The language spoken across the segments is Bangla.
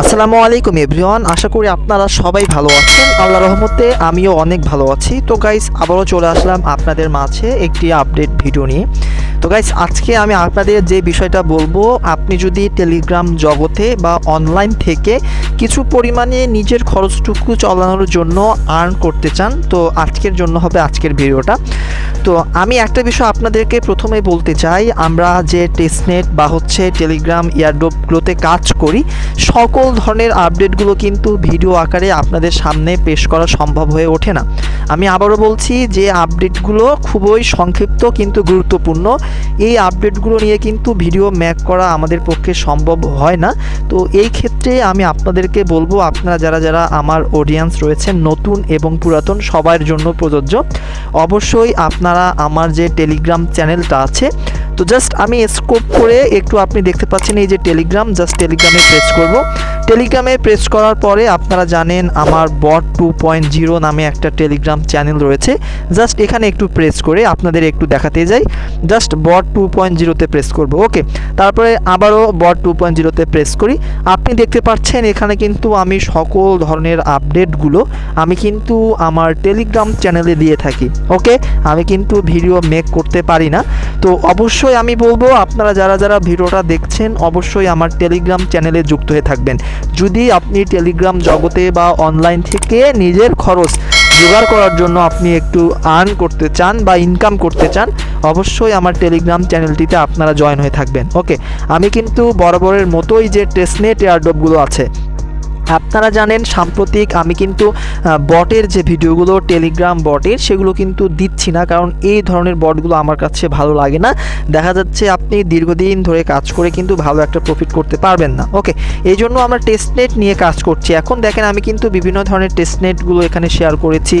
আসসালামু আলাইকুম এভরিওয়ান, আশা করি আপনারা সবাই ভালো আছেন। আল্লাহ রহমতে আমিও অনেক ভালো আছি। তো গাইস আবারও চলে আসলাম আপনাদের মাঝে একটি আপডেট ভিডিও নিয়ে। তো গাইস আজকে আমি আপনাদের যে বিষয়টা বলব, আপনি যদি টেলিগ্রাম জগতে বা অনলাইন থেকে কিছু পরিমাণে নিজের খরচটুকু চালানোর জন্য আর্ন করতে চান, তো আজকের জন্য হবে আজকের ভিডিওটা তো আমি একটা বিষয় আপনাদেরকে প্রথমে বলতে চাই, আমরা যে টেস্টনেট বা হচ্ছে টেলিগ্রাম ইয়ারডোপগুলোতে কাজ করি, সকল ধরনের আপডেটগুলো কিন্তু ভিডিও আকারে আপনাদের সামনে পেশ করা সম্ভব হয়ে ওঠে না। আমি আবারও বলছি যে আপডেটগুলো খুবই সংক্ষিপ্ত কিন্তু গুরুত্বপূর্ণ। এই আপডেটগুলো নিয়ে কিন্তু ভিডিও ম্যাক করা আমাদের পক্ষে সম্ভব হয় না। তো এই ক্ষেত্রে আমি আপনাদেরকে বলব, আপনারা যারা যারা আমার অডিয়েন্স রয়েছেন, নতুন এবং পুরাতন, সবার জন্য প্রযোজ্য। অবশ্যই আপনারা আমার যে টেলিগ্রাম চ্যানেলটা আছে, তো জাস্ট আমি স্কোপ করে একটু আপনি দেখতে পাচ্ছেন এই যে টেলিগ্রাম জাস্ট টেলিগ্রামে প্রেস করব। টেলিগ্রামে প্রেস করার পরে আপনারা জানেন আমার বট টু পয়েন্ট জিরো নামে একটা টেলিগ্রাম চ্যানেল রয়েছে। জাস্ট এখানে একটু প্রেস করে আপনাদের একটু দেখাতে যাই। জাস্ট বট টু পয়েন্ট জিরোতে প্রেস করব ওকে তারপরে আবারও বট টু পয়েন্ট জিরোতে প্রেস করি। আপনি দেখতে পাচ্ছেন এখানে কিন্তু আমি সকল ধরনের আপডেটগুলো আমি কিন্তু আমার টেলিগ্রাম চ্যানেলে দিয়ে থাকি ওকে আমি কিন্তু ভিডিও মেক করতে পারি না। তো অবশ্যই আমি বলব, আপনারা যারা যারা ভিডিওটা দেখছেন, অবশ্যই আমার টেলিগ্রাম চ্যানেলে যুক্ত হয়ে থাকবেন। যদি আপনি টেলিগ্রাম জগতে বা অনলাইন থেকে নিজের খরচ জোগাড় করার জন্য আপনি একটু আর্ন করতে চান বা ইনকাম করতে চান, অবশ্যই আমার টেলিগ্রাম চ্যানেলটিতে আপনারা জয়েন হয়ে থাকবেন। ওকে আমি কিন্তু বরাবরের মতোই যে টেস্টনেট এয়ারড্রপগুলো আছে আপনারা জানেন সাম্প্রতিক আমি কিন্তু বটের যে ভিডিওগুলো টেলিগ্রাম বটের, সেগুলো কিন্তু দিচ্ছি না, কারণ এই ধরনের বটগুলো আমার কাছে ভালো লাগে না। দেখা যাচ্ছে আপনি দীর্ঘদিন ধরে কাজ করে কিন্তু ভালো একটা প্রফিট করতে পারবেন না। ওকে এই জন্য আমরা টেস্টনেট নিয়ে কাজ করছি। এখন দেখেন আমি কিন্তু বিভিন্ন ধরনের টেস্টনেটগুলো এখানে শেয়ার করেছি।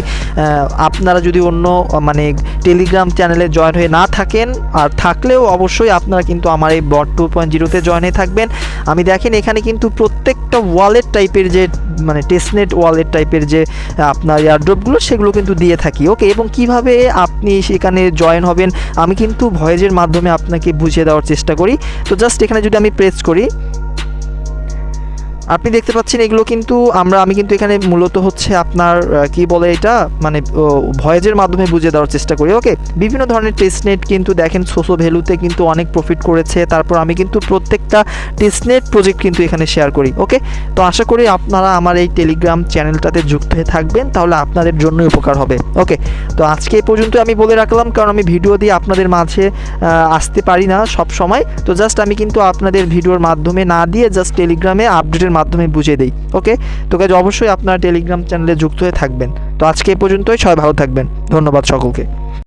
আপনারা যদি অন্য মানে টেলিগ্রাম চ্যানেলে জয়েন হয়ে না থাকেন, আর থাকলেও অবশ্যই আপনারা কিন্তু আমার এই বট টু পয়েন্ট জিরোতে জয়েন হয়ে থাকবেন। আমি দেখেন এখানে কিন্তু প্রত্যেকটা ওয়ালেট টাইপের যে মানে টেস্টনেট ওয়ালেট টাইপের যে আপনার এয়ারড্রপগুলো সেগুলো কিন্তু দিয়ে থাকি ওকে এবং কীভাবে আপনি সেখানে জয়েন হবেন, আমি কিন্তু ভয়েজের মাধ্যমে আপনাকে বুঝিয়ে দেওয়ার চেষ্টা করি। তো জাস্ট এখানে যদি আমি প্রেস করি আপনি দেখতে পাচ্ছেন এগুলো কিন্তু আমরা, আমি কিন্তু এখানে মূলত হচ্ছে আপনার কি বলে এটা? মানে ভয়েজের মাধ্যমে বুঝিয়ে দেওয়ার চেষ্টা করি ওকে বিভিন্ন ধরনের টেস্টনেট কিন্তু দেখেন সোসো ভ্যালুতে কিন্তু অনেক প্রফিট করেছে। তারপর আমি কিন্তু প্রত্যেকটা টেস্টনেট প্রজেক্ট কিন্তু এখানে শেয়ার করি ওকে তো আশা করি আপনারা আমার এই টেলিগ্রাম চ্যানেলটাতে যুক্ত হয়ে থাকবেন, তাহলে আপনাদের জন্যই উপকার হবে ওকে তো আজকে এই পর্যন্ত আমি বলে রাখলাম, কারণ আমি ভিডিও দিয়ে আপনাদের মাঝে আসতে পারি না সব সময় তো জাস্ট আমি কিন্তু আপনাদের ভিডিওর মাধ্যমে না দিয়ে জাস্ট টেলিগ্রামে আপডেটের মাধ্যমে বুঝিয়ে দেই ওকে তো কাজ অবশ্যই আপনারা টেলিগ্রাম চ্যানেলে যুক্ত হয়ে থাকবেন। তো আজকে এই পর্যন্তই, সবাই ভালো থাকবেন। ধন্যবাদ সকলকে।